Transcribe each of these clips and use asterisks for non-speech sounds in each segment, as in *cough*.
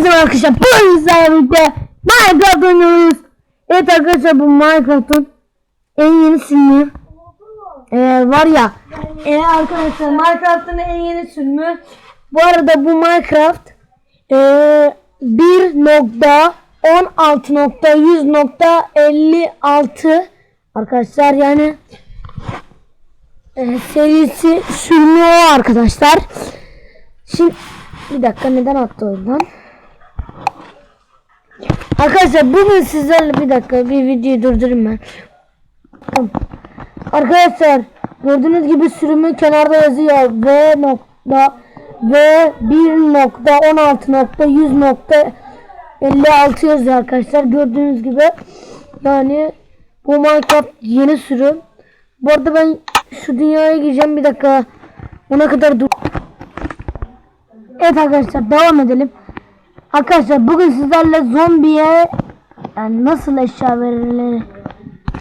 Hepinize arkadaşlar bu birlikte Minecraft oynuyoruz. Evet arkadaşlar bu Minecraft'ın en yeni sürümü. Ee, var ya. Ee, arkadaşlar Minecraft'ın en yeni sürümü. Bu arada bu Minecraft ee, 1.16.100.56 Arkadaşlar yani ee, serisi sürümü o arkadaşlar. Şimdi bir dakika neden attı oradan? Arkadaşlar bugün sizlerle bir dakika bir videoyu durdurayım ben. Arkadaşlar gördüğünüz gibi sürümü kenarda yazıyor. V nokta V 1.16.100.56 yazıyor arkadaşlar. Gördüğünüz gibi yani bu Minecraft yeni sürüm. Bu arada ben şu dünyaya gireceğim bir dakika. Ona kadar dur Evet arkadaşlar devam edelim. Arkadaşlar bugün sizlerle zombiye yani nasıl eşya verilir?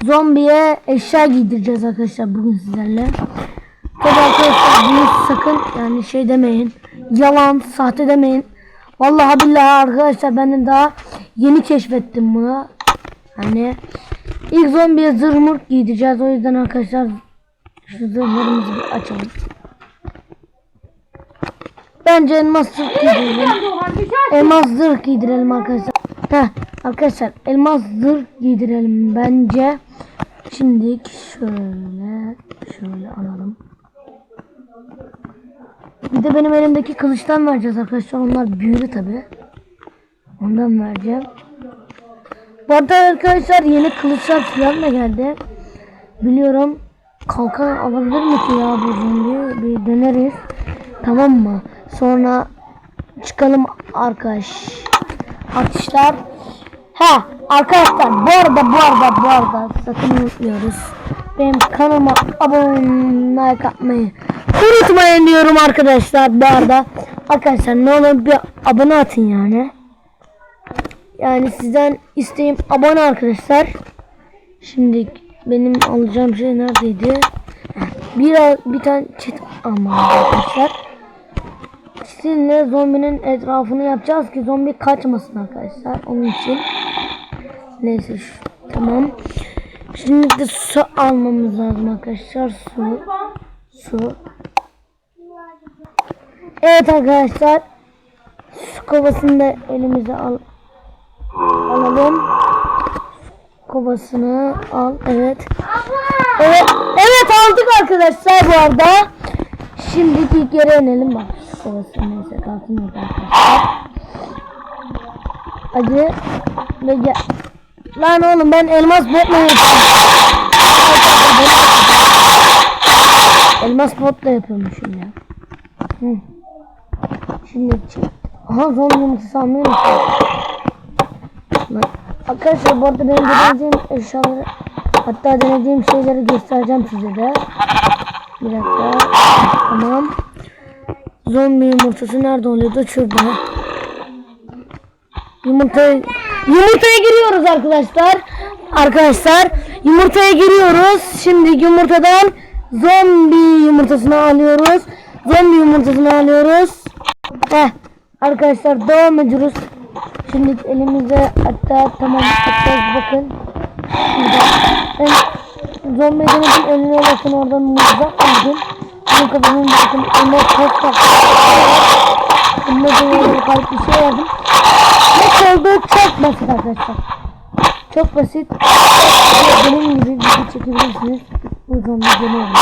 Zombiye eşya giydireceğiz arkadaşlar bugün sizlerle. Tabii arkadaşlar bunu sakın yani şey demeyin. Yalan, sahte demeyin. Vallahi billahi arkadaşlar ben de daha yeni keşfettim bunu. Hani ilk zombiye zırh mırt giydireceğiz. O yüzden arkadaşlar şu zırhlarımızı açalım. Bence elmas zırh giydirelim. Elmas zırh giydirelim arkadaşlar. Heh, arkadaşlar elmas zırh giydirelim bence. Şimdi şöyle şöyle alalım. Bir de benim elimdeki kılıçtan vereceğiz arkadaşlar. Onlar büyülü tabi. Ondan vereceğim. Bu arada arkadaşlar yeni kılıçlar falan da geldi. Biliyorum. Kalkan alabilir mi ki ya bu zombi? Bir deneriz. Tamam mı? Sonra çıkalım arkadaş. Atışlar. Ha arkadaşlar bu arada bu arada bu arada sakın unutmuyoruz. Benim kanalıma abone like atmayı unutmayın diyorum arkadaşlar bu arada. Arkadaşlar ne olur bir abone atın yani. Yani sizden isteğim abone arkadaşlar. Şimdi benim alacağım şey neredeydi? Bir, bir tane çit almam arkadaşlar. Sizinle zombinin etrafını yapacağız ki zombi kaçmasın arkadaşlar. Onun için. Neyse şu, tamam. Şimdi de su almamız lazım arkadaşlar. Su. Su. Evet arkadaşlar. Su kovasını da elimize al alalım. Kovasını al. Evet. Evet. Evet aldık arkadaşlar bu arada. Şimdi ilk yere inelim bak. Su kovası neyse kalsın arkadaşlar. Hadi. Ve gel. Lan oğlum ben elmas botla yapıyorum. Elmas botla yapıyormuşum ya. Hı. Şimdi. Aha zombi yumurtası. Lan, Arkadaşlar bu arada benim deneyeceğim eşyaları hatta deneyeceğim şeyleri göstereceğim size de. Bir dakika. Tamam. Zombi yumurtası nerede oluyordu? Şurada. Yumurtaya yumurtaya giriyoruz arkadaşlar. Arkadaşlar yumurtaya giriyoruz. Şimdi yumurtadan zombi yumurtasını alıyoruz. Zombi yumurtasını alıyoruz. Heh. Arkadaşlar devam ediyoruz. Şimdi elimize hatta tamam hatta bakın. Burada. Ben zombi denedim önüne bakın oradan muzda aldım. Bunun kafasını bakın önüne çok tak. Önüne böyle kalp bir şey yazdım. Nasıl oldu çok basit arkadaşlar. Çok basit. Benim gibi video çekebilirsiniz. Bu zombi deniyorum.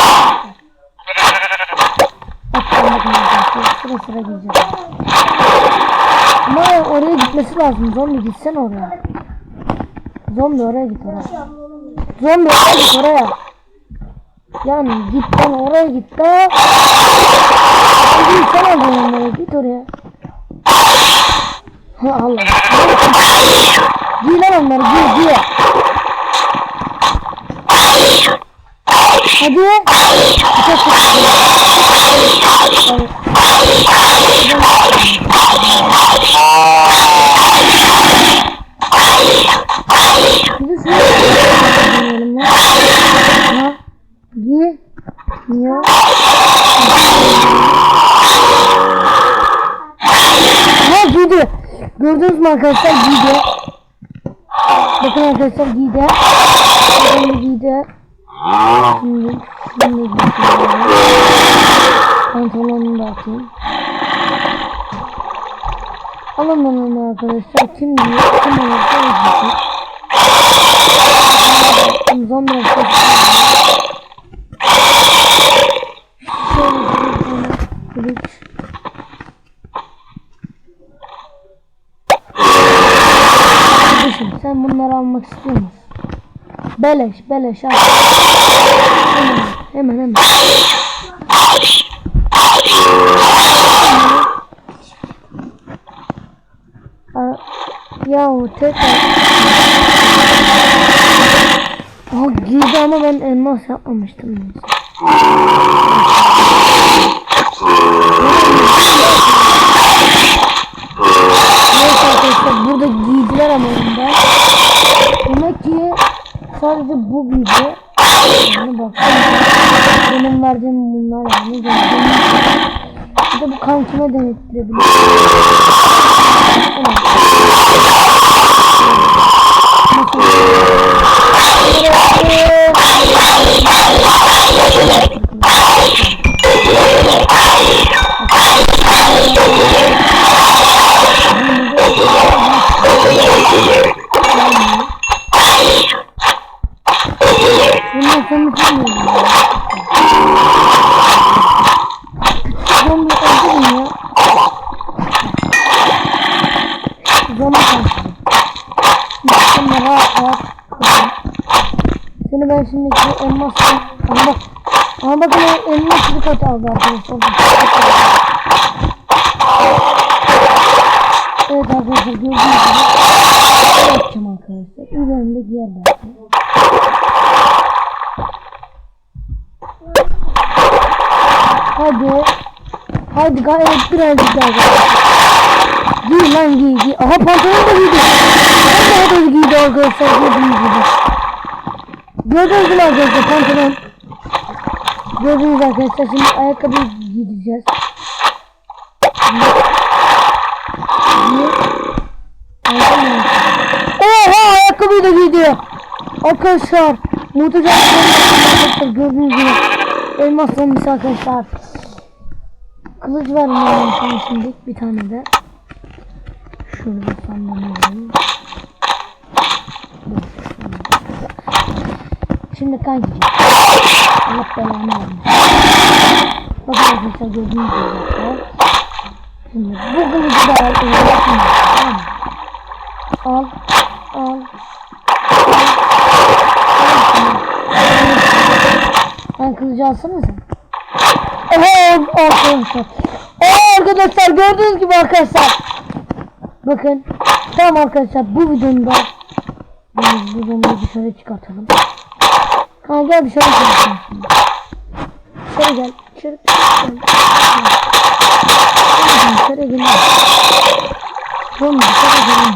Bakın bakın arkadaşlar sıra sıra gideceğiz. Ama oraya gitmesi lazım. Zombi gitsen oraya. Zombi oraya git oraya. Zombi oraya git oraya. Yani git lan oraya git de. Git sen oradan oraya git oraya. Ha Allah. Giy lan onları giy giy. Hadi. Çok çok Bir de şunu deneyelim ya. Ha. Giy. Ya. Ha giydi. Gördünüz mü arkadaşlar giydi. Bakın arkadaşlar giydi. Bakın giydi. Şimdi şimdi giyiyorum. Pantolonunu da atayım. Alın onu arkadaşlar. Kim giyiyor? Kim olursa giysin. Zombi arkadaşlar. Şöyle bir tane kılıç. Kardeşim sen bunları almak istiyor musun? Beleş beleş al. Hemen hemen hemen. Aa, Ya o tekrar. Aa girdi ama ben elmas yapmamıştım. *laughs* neyse. Neyse arkadaşlar burada giydiler ama ondan. Demek ki sadece bu giydi. Yani baksana. Benim verdiğim bunlar yani. Bir de bu kankime denettirebilir. Bundan Seni ben şimdi şu elmasla... Ama bak. Ama bakın elmas bir kat aldı arkadaşlar. Evet arkadaşlar gördüğünüz gibi. Yapacağım arkadaşlar? Üzerinde giyer belki. Hadi. Hadi gayet birazcık daha. Giy lan giy giy. Aha pantolon da giydi. Vallahi da giydi arkadaşlar gördüğünüz gibi. Gördüğünüz gibi arkadaşlar pantolon. Gördüğünüz arkadaşlar şimdi ayakkabı giydireceğiz. Oha ayakkabıyı da giydi. Arkadaşlar muhteşem arkadaşlar gördüğünüz gibi. Elmas zombisi arkadaşlar. Kılıç sana şimdi bir tane de. Şurada sandalyayım. Şimdi kan yiyeceğiz. Allah belanı vermiş. Bakın arkadaşlar gördüğünüz gibi zaten. Şimdi bu kılıcı da al. Tamam? Al. Al. Ben kılıcı alsana sen. Oha arkadaşlar. Aa, arkadaşlar gördüğünüz gibi arkadaşlar. Bakın. Tamam arkadaşlar bu videomda biz bu zombiyi dışarı çıkartalım. Ha gel dışarı çıkartalım şimdi. Dışarı gel. Dışarı gel. Dışarı gel. Zombi dışarı gel.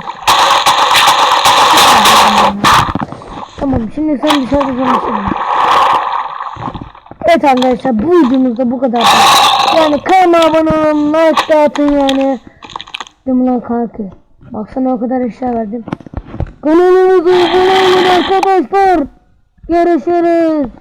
Tamam şimdi sen dışarıda konuşalım. Evet arkadaşlar bu videomuzda bu kadar. Yani kanalıma abone olun, like de atın yani. Değil mi lan kanka? Baksana o kadar eşya verdim. Kanalımıza abone olun arkadaşlar. Görüşürüz.